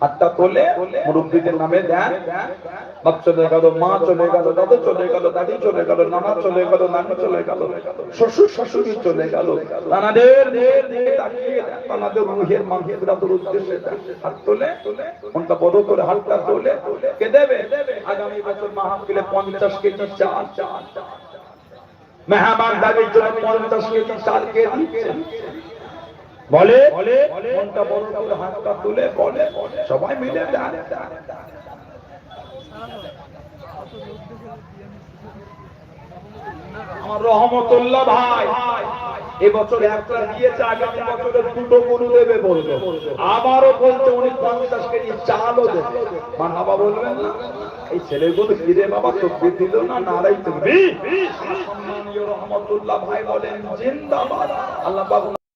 হাতটা তোলে মুরব্বীদের নামে দেন। বাপ চলে গেল মা চলে গেল দাদু চলে গেল দাদি চলে গেল নানা চলে গেল নানি চলে গেল শ্বশুর শাশুড়ি চলে গেল। তানাদের দের দিকে তাকিয়ে দেন, তানাদের রুহের মাগফিরাতের উদ্দেশ্যে হাত তোলে মনটা বড় করে হাতটা তোলে কে দেবে? আগামী বছর মাহফিলে পঞ্চাশ কেজি চাল। মেহমান দাবির জন্য পঞ্চাশ কেজি চাল কে দিচ্ছে? বলে সবাই মিলে রহমতুল্লাহ ভাই একটা দিয়েছে, আগামী বছরে দুটো গরু দেবে আবারও বলছে, উনি পঞ্চাশ কেজি চালও দেবে। মানহাবা বলবেন না এই ছেলেগুলো ফিরে বাবা তকবির দিল না, নারাই তুমি রহমতুল্লাহ ভাই বলেন, জিন্দাবাদ। আল্লাহ পাক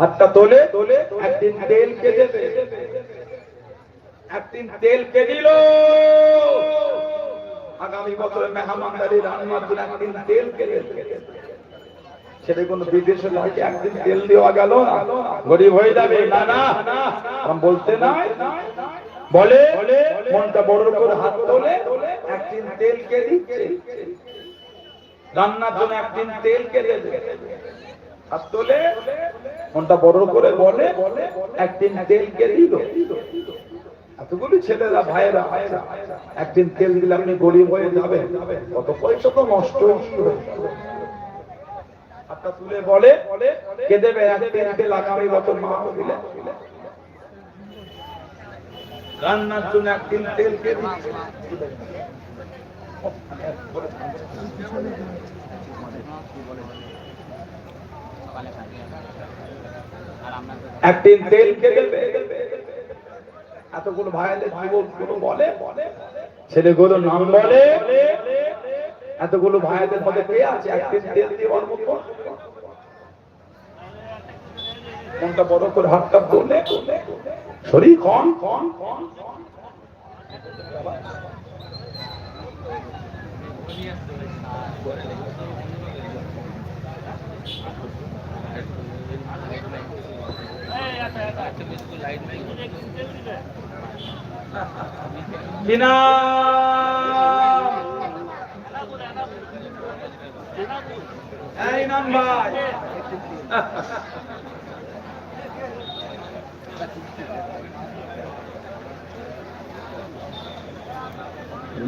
হাতটা তোলে তোলে একদিন তেল কে একদিন তেল কে দিল। আগামী বছরে মেহমানদারি রান্নার একদিন তেল কে সেটা কোনো বিদেশে নয় একদিন তেল দেওয়া গেল গরিব হয়ে যাবে। না না। বলতে না বলে, মনটা বড় করে হাত তোলে, একদিন তেল কে দিচ্ছে। রান্নার জন্য একদিন তেল কে দেবে হাত তোলে, মনটা বড় করে বলে, একদিন তেল কে দিল? এতগুলি ছেলেরা, ভাইয়েরা, একদিন তেল দিলে আপনি গরিব হয়ে যাবেন, কত পয়সা তো নষ্ট হাতটা তুলে বলে, কে দেবে? একদিন তেল আগামী বছর মা দিলে। রান্নার জন্য একদিন তেল কে দিচ্ছে? একদিন তেল দেবে এতগুলো ভাইদের যুবকগুলো বলে ছেলেগুলো নাম বলে। এতগুলো ভাইদের মধ্যে কে আছে? একদিন তেল দেওয়ার মতো মনটা বড় করে হাতটা তোলে। শরীর কন কন কন কি নাম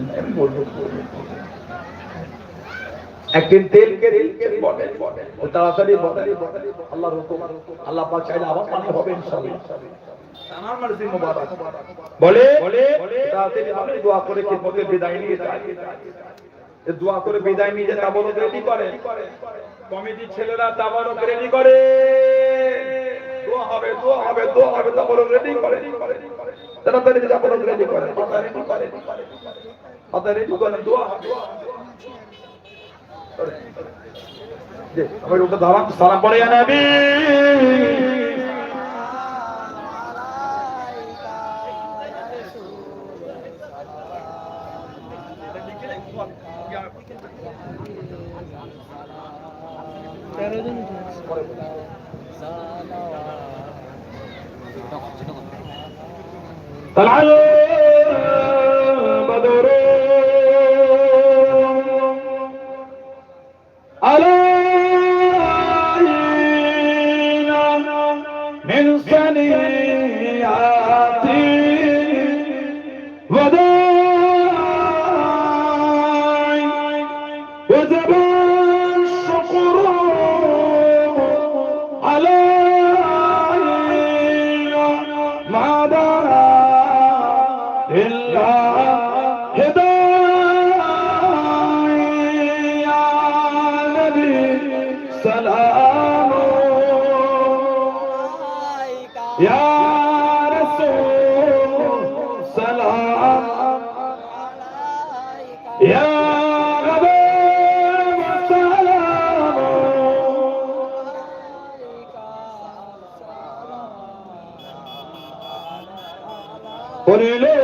তেল বলে ও তাড়াতাড়ি আল্লাহ পাক চাইলে আবার পানি হবে ইনশাআল্লাহ। আমার মার্জি মুবারক। বলে তাড়াতাড়ি আপনি দোয়া করে বিদায় নিয়ে যায়। দোয়া করে বিদায় নিয়ে যায় তাবরক রেডি করে। কমিটির ছেলেরা রেডি করে। দোয়া হবে দোয়া হবে দোয়া হবে তাবরক রেডি করে। তাড়াতাড়ি তাবরক রেডি করে। পাতা রেডি করে। পাতা রেডি করে। দোয়া হবে। আমার ওটা দাবান সালাম পড়ে তাহলে করিল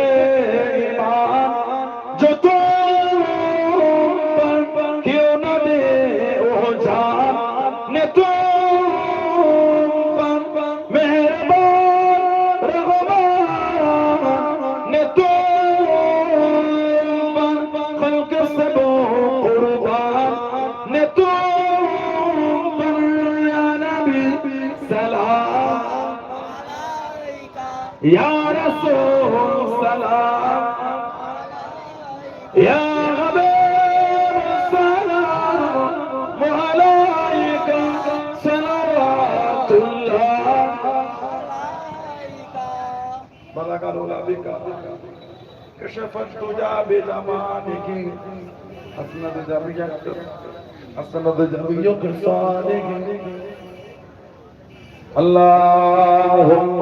بلغ العلا بك كشف الدجى بزمانك أسند جميعك أسند جميعك صالح اللهم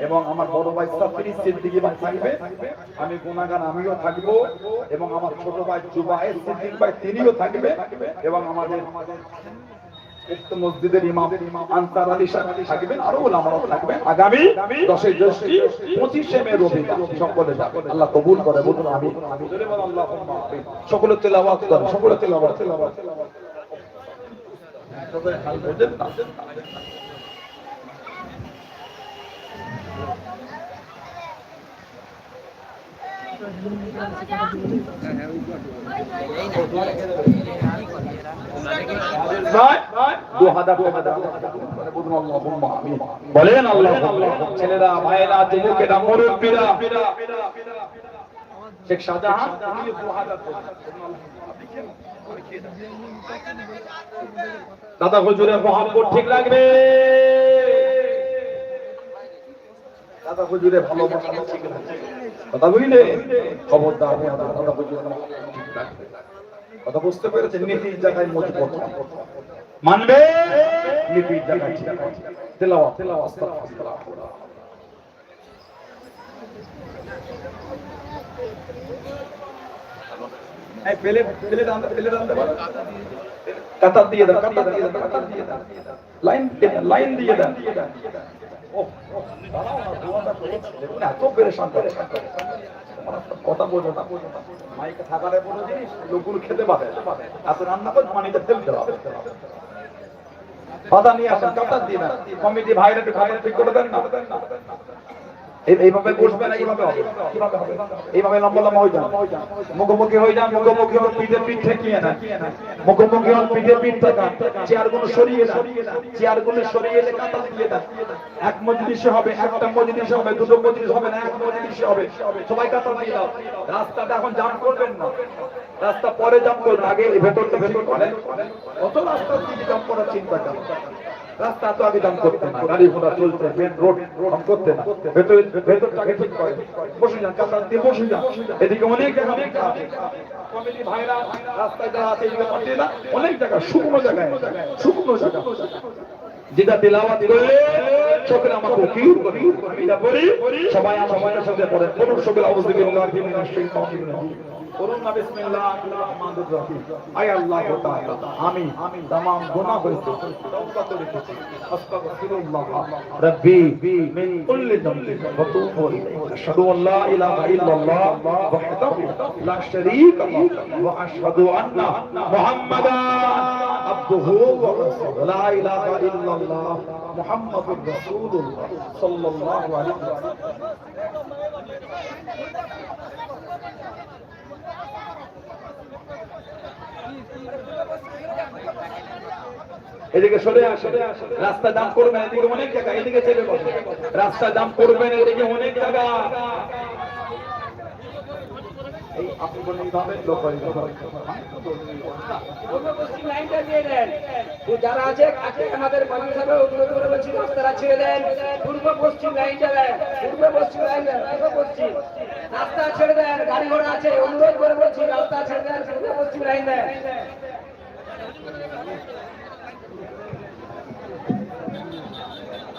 এবং আমার বড় ভাই সাফিরি সিদ্দিকি ভাই থাকবে আমি গুণাগান আমিও থাকব। এবং আমার ছোট ভাই জুবাহের সিদ্দিক ভাই তিনিও থাকবে এবং আমাদের মসজিদের ইমাম আনসার আলী থাকবেন, আরও ওলামারাও থাকবেন আগামী দশই জ্যৈষ্ঠ, পঁচিশে মে রবিবার সকলে যাবেন আল্লাহ কবুল করে, বলুন আমি। সকলে তেলাওয়াত করেন, সকলে তেলাওয়াত তেলাওয়াত সবাই হাল বোঝেন না হাজার টাকা দাও। বলুন ছেলেরা, ভাইয়েরা, যুবকেরা, মুরব্বীরা। দাদা হুজুরের মহাব্বত ঠিক লাগবে? দাদা হুজুরের ভালোবাসা ঠিক লাগবে। কথা বুঝলে? খবরদার দাদা হুজুরের ঠিক লাগবে। কথা বুঝতে পেরেছেন? নীতির জায়গায় মজবুত মানবে? নীতির জায়গায় আস্তাগফিরুল্লাহ এই পেলে পেলে দাম পেলে দাম কাতার দিয়ে দাও কাতার দিয়ে দাও কাতার দিয়ে দাও লাইন দিয়ে দাও লাইন দিয়ে দাও দাঁড়াও না দোয়াটা করে দেখুন এত পেরেশান করে কথা বোঝো না। মাইকে থাকার জিনিস, লোকগুলো খেতে পারে। এত রান্না করে পানিতে ফেলতে হবে। নিয়ে আসেন, কথা দিয়ে না। কমিটি ভাইরা একটু ঠিক করে দেন না। এইভাবে বসবে না, এইভাবে হবে। এইভাবে লম্বা লম্বা হয়ে যান। মুখোমুখি হয়ে যান, মুখোমুখি হন না মুখোমুখি হন চেয়ারগুলো সরিয়ে না চেয়ারগুলো সরিয়ে এলে দিয়ে এক মজলিসে হবে, একটা মজলিসে হবে, দুটো মজলিস হবে না, এক মজলিসে হবে। সবাই কাতাল দিয়ে দাও। রাস্তাটা এখন জাম করবেন না। রাস্তা পরে জাম করবেন, আগে ভেতর করেন। কত রাস্তা জাম করার চিন্তা করেন? রাস্তা তো আগে করতে না, গাড়ি ঘোড়া মেন রোড করতে না। ভেতর ভেতরটাকে ঠিক করে বসে যান কাতার দিয়ে বসে যান এদিকে অনেক জায়গা অনেক কমিটি ভাইরা, রাস্তায় যারা আছে না অনেক জায়গা, শুকনো জায়গায় শুকনো জায়গা। যেটা তেলাওয়াত করলে চোখের আমার কি সবাই আমার সাথে পড়ে কোন সবের অবস্থা বিল্লাহ সেই করুন না বিসমিল্লাহির রহমানির রহিম আয় আল্লাহ তাআলা আমি तमाम গুনাহ হয়েছে তওবা করে রেখেছি আস্তাগফিরুল্লাহ রাব্বি মিন কুল্লি যামবি ওয়া তুবু ইলাইহি আশহাদু আল লা ইলাহা ইল্লাল্লাহ ওয়াহদাহু লা শারীকা লাহু ওয়া আশহাদু আন্না মুহাম্মাদান আবদুহু ওয়া রাসূলুহু লা ইলাহা ইল্লাল্লাহ মুহাম্মাদুর রাসূলুল্লাহ সাল্লাল্লাহু আলাইহি ওয়াসাল্লাম এদিকে সরে আসে রাস্তা দাম করবেন এদিকে অনেক জায়গা এদিকে ছেড়ে বসে রাস্তা জাম করবেন এদিকে অনেক দিয়ে তো যারা আছে কাছে আমাদের ছেড়ে দেন। পূর্ব পশ্চিম লাইনটা লাইন রাস্তা ছেড়ে দেন, গাড়ি ঘোড়া আছে, অনুরোধ করে বলছি, রাস্তা ছেড়ে দেন, পূর্ব পশ্চিম লাইন দেন।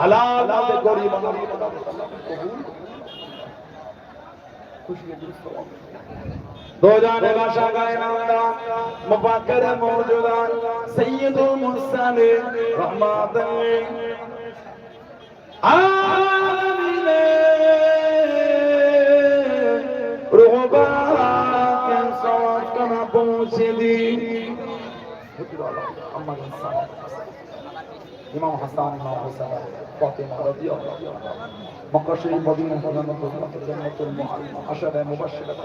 হালাল আমাদের গরিব دوجان باشا گائے نامدہ مفاکر موجودان سید و محسن رحمت عالمین روح بارا کے سوات کنا پہنچے دی ইমাম হাসান ইমাম হোসেন فاطمة رضي الله عنها مقاشر مدينة حضانة جنة المعلمة عشر مبشرة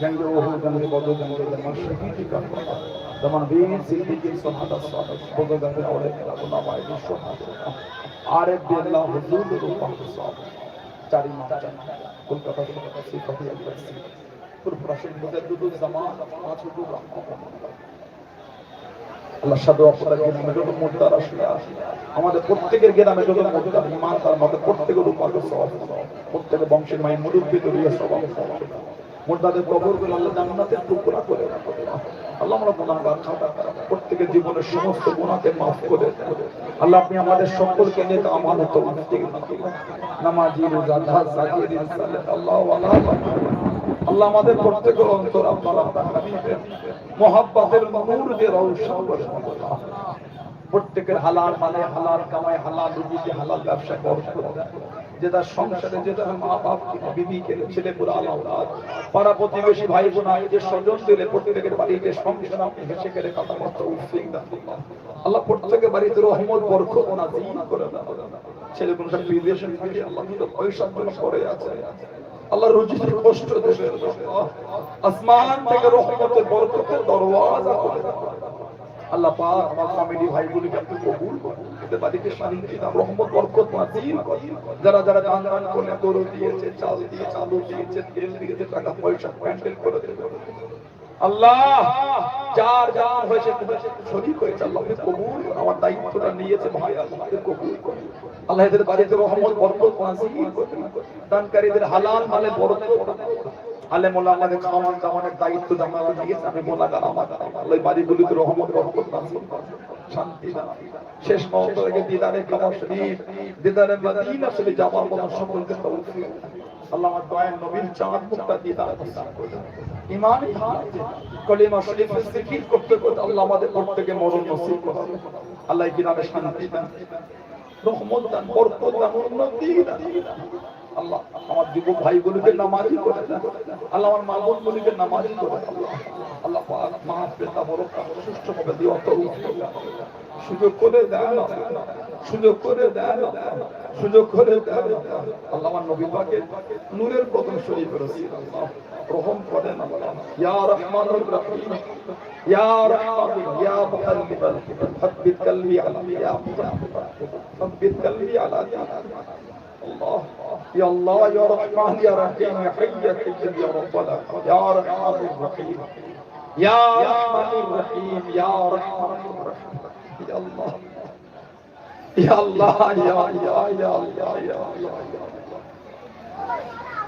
جنگ اوہو جنگ بدو جنگ جنگ شہیدی کا فرقہ زمان بین زندگی سنحت الصالح بدو جنگ اولے میرا گناہ بائی شہد عارف بی اللہ حضور روپاہ صاحب چاری ماہ جنہ کلکتہ جنگ سی فضی اللہ سی پرپرشن مجدد الزمان آج حضور رحمہ আল্লাহ সাধু আপনারা গ্রামে যত মোদ্দার আসলে আমাদের প্রত্যেকের গ্রামে যত মোদ্দার ইমান তার মধ্যে প্রত্যেকের উপার্গ সব প্রত্যেকের বংশের মায়ের মুরব্বী তৈরি সবাব মোদ্দাদের কবরগুলো আল্লাহ জান্নাতের টুকরা করে আল্লাহ আমরা গুনাহগার খাতা প্রত্যেকের জীবনের সমস্ত গুনাহকে মাফ করে। আল্লাহ আপনি আমাদের সকলকে নিয়ে আমানত নামাজি, রোজা ইনসানিয়ত আল্লাহ ওয়ালা আল্লাহ আমাদের প্রত্যেকের অন্তর আপনারা নূর দিয়ে দেন। প্রত্যেকের হালাল মানে হালাল কামাই হালাল রুজিতে হালাল ব্যবসা বরকত দেন। যে সংসারে, যে তার মা বাপ বিবি কে ছেলে পুরো আলাদা পাড়া প্রতিবেশী ভাই বোন যে স্বজন দিলে প্রত্যেকের বাড়িতে সংসার আপনি হেসে করে কথাবার্তা দান আল্লাহ প্রত্যেকের বাড়িতে রহমত, বরকত, নাজিল করে দেন বিদেশে থাকে আল্লাহ আছে। আল্লাহ কষ্ট দেবে। আসমান থেকে রহমতের বরকতের দরওয়াজা করে। আল্লাহ আমার কবুল বাড়িতে শান্তি রহমত, বরকত নাজিল যারা যারা দান দান করে দিয়েছে, চাল দিয়েছে আলু দিয়েছে, তেল দিয়েছে, টাকা পয়সা প্যান্ডেল করে দেবে। আল্লাহ, যার যার হয়েছে শরীক হয়েছে, আল্লাহ কবুল আমার দায়িত্বটা নিয়েছে ভাই, আল্লাহ কবুল করুন। আল্লাহ এদের বাড়িতে রহমত, বরকত নাজিল করুন দানকারীদের হালাল মালে বরকত। আলে আমাদের খাওয়ান, দাওয়ানের দায়িত্ব দিয়েছে, আমি মোলা আল্লাহ বাড়িগুলিতে রহমত রহমত করুন। শান্তি শেষ দিদারে কামার শরীফ, দিদারে যাওয়ার মতো সকলকে আল্লাহ আমার দয়ার চাঁদ মুক্তা করে দেন। কলিমা শরীফে করতে করতে আল্লাহ আমাদের প্রত্যেকে মরণ নসিব আল্লাহ শান্তি দেন রহমত দান বরকত দান উন্নতি দান আল্লাহ, আমার যুবক নামাজি করে আল্লাহ, আমার মা নামাজি করে আল্লাহ পাক বড় সুযোগ করে দেন। সুযোগ করে দেন। সুযোগ করে দেন। আল্লাহ আমার নবী পাকের নূরের প্রথম শরীফ রসিল আল্লাহ রহম করেন আল্লাহ ইয়া রহমানুর রহিম ইয়া রহমান ইয়া মুকাল্লিবাল হাব্বিত কলবি আলা ইয়া হাব্বিত কলবি আলা الله يا الله يا رحمن يا رحيم يا حي يا قيوم يا ربنا يا رحمن الرحيم يا رحمن الرحيم يا رحمن الرحيم يا الله يا الله يا يا يا يا يا يا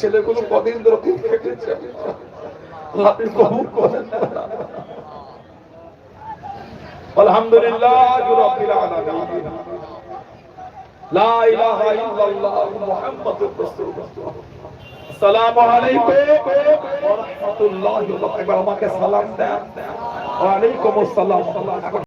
ছেলেগুলো কদিন ধরে খুব খেটেছে আল্লাহ কবুল করেন আলহামদুলিল্লাহ রাব্বিল আলামিন। লা ইলাহা ইল্লাল্লাহ মুহাম্মাদুর রাসূলুল্লাহ। আসসালামু আলাইকুম ওয়া রাহমাতুল্লাহি ওয়া বারাকাতুহু। আমাকে সালাম দেন। ওয়া আলাইকুম আসসালাম